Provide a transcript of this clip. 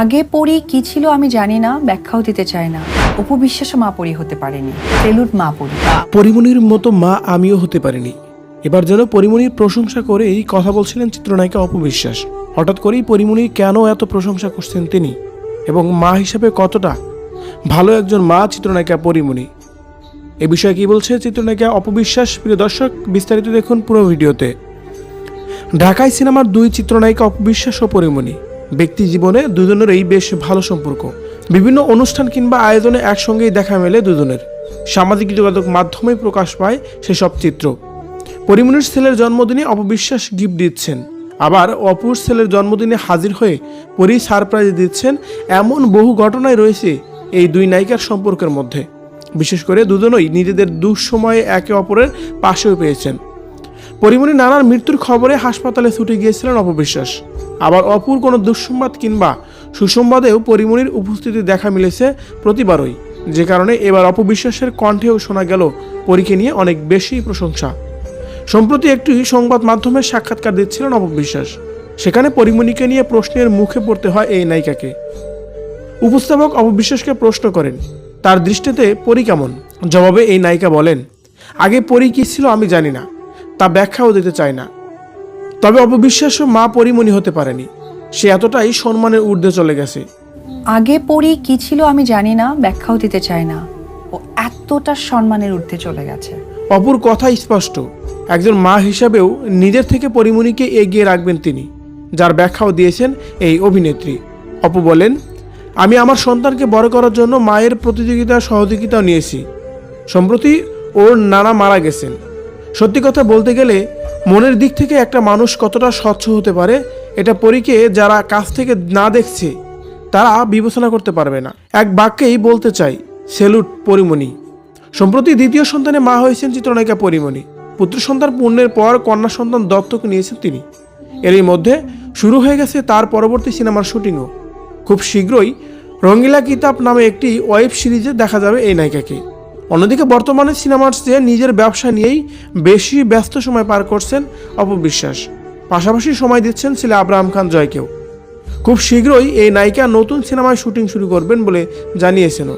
আগে পড়ি কি ছিল আমি জানি না, ব্যাখ্যাও দিতে চাই না। উপবিশ্বাসও মা পড়ি হতে পারেনি ফেলুট মা পড়ি। পরিমণির মতো মা আমিও হতে পারিনি। এবার যেন পরিমণির প্রশংসা করে এই কথা বলছিলেন চিত্রনায়িকা অপবিশ্বাস। হঠাৎ করেই পরিমণির কেন এত প্রশংসা করছেন তিনি? এবং মা হিসাবে কতটা? ভালো একজন মা চিত্রনায়িকা পরিমণি এ বিষয়ে কি বলছে চিত্রনায়িকা অপবিশ্বাস? প্রিয় দর্শক, বিস্তারিত দেখুন পুরো ভিডিওতে। ঢাকায় সিনেমার দুই চিত্রনায়িকা অপবিশ্বাস ও পরিমণি ব্যক্তি জীবনে দুজনের এই বেশ ভালো সম্পর্ক। বিভিন্ন অনুষ্ঠান কিংবা আয়োজনে একসঙ্গেই দেখা মেলে দুজনের। সামাজিক যোগাযোগ মাধ্যমে প্রকাশ পায় সেসব চিত্র। পরিমণির ছেলের জন্মদিনে অপবিশ্বাস গিফট দিচ্ছেন। আবার অপুর ছেলের জন্মদিনে হাজির হয়ে পরি সারপ্রাইজ দিচ্ছেন। এমন বহু ঘটনায় রয়েছে এই দুই নায়িকার সম্পর্কের মধ্যে। বিশেষ করে দুজনই নিজেদের দুঃসময়ে একে অপরের পাশেও পেয়েছেন। পরিমণি নানার মৃত্যুর খবরে হাসপাতালে ছুটে গিয়েছিলেন অপবিশ্বাস। আবার অপুর কোনো দুঃসংবাদ কিংবা সুসংবাদেও পরিমণির উপস্থিতি দেখা মিলেছে প্রতিবারই, যে কারণে এবার অপবিশ্বাসের কণ্ঠেও শোনা গেল পরীকে নিয়ে অনেক বেশি প্রশংসা। সম্প্রতি একটি সংবাদ মাধ্যমে সাক্ষাৎকার দিচ্ছিলেন অপবিশ্বাস। সেখানে পরিমণিকে নিয়ে প্রশ্নের মুখে পড়তে হয় এই নায়িকাকে। উপস্থাপক অপবিশ্বাসকে প্রশ্ন করেন, তার দৃষ্টিতে পরি কেমন? জবাবে এই নায়িকা বলেন, আগে পরি কি ছিল আমি জানি না। তা ব্যাখ্যাও দিতে চায় না। তবে অপবিশ্বাসও মা পরিমণি হতে পারেনি। সে এতটাই সম্মানের ঊর্ধ্বে চলে গেছে। আগে পড়ি কি ছিল আমি জানি না ব্যাখ্যাও দিতে চায় না। ও এতটা সম্মানের ঊর্ধ্বে চলে গেছে। অপুর কথা স্পষ্ট। একজন মা হিসাবেও নিজের থেকে পরিমণিকে এগিয়ে রাখবেন তিনি যার ব্যাখ্যাও দিয়েছেন এই অভিনেত্রী। অপু বলেন আমি আমার সন্তানকে বড় করার জন্য মায়ের প্রতিযোগিতা সহযোগিতা নিয়েছি। সম্প্রতি ওর নানা মারা গেছেন। সত্যি কথা বলতে গেলে, মনের দিক থেকে একটা মানুষ কতটা স্বচ্ছ হতে পারে, এটা পরীকে যারা কাছ থেকে না দেখছে, তারা বিবেচনা করতে পারবে না। এক বাক্যেই বলতে চাই, সেলুট পরিমণি। সম্প্রতি দ্বিতীয় সন্তানে মা হয়েছেন চিত্রনায়িকা পরিমণি। পুত্র সন্তান পূর্ণের পর কন্যা সন্তান দত্তক নিয়েছেন তিনি। এরই মধ্যে শুরু হয়ে গেছে তার পরবর্তী সিনেমার শুটিংও। খুব শীঘ্রই রঙ্গিলা কিতাব নামে একটি ওয়েব সিরিজে দেখা যাবে এই নায়িকাকে। অন্যদিকে বর্তমানে সিনেমার চেয়ে নিজের ব্যবসা নিয়েই বেশি ব্যস্ত সময় পার করছেন অপবিশ্বাস। পাশাপাশি সময় দিচ্ছেন ছেলে আব্রাহাম খান জয়কেও। খুব শীঘ্রই এই নায়িকা নতুন সিনেমায় শুটিং শুরু করবেন বলে জানিয়েছেন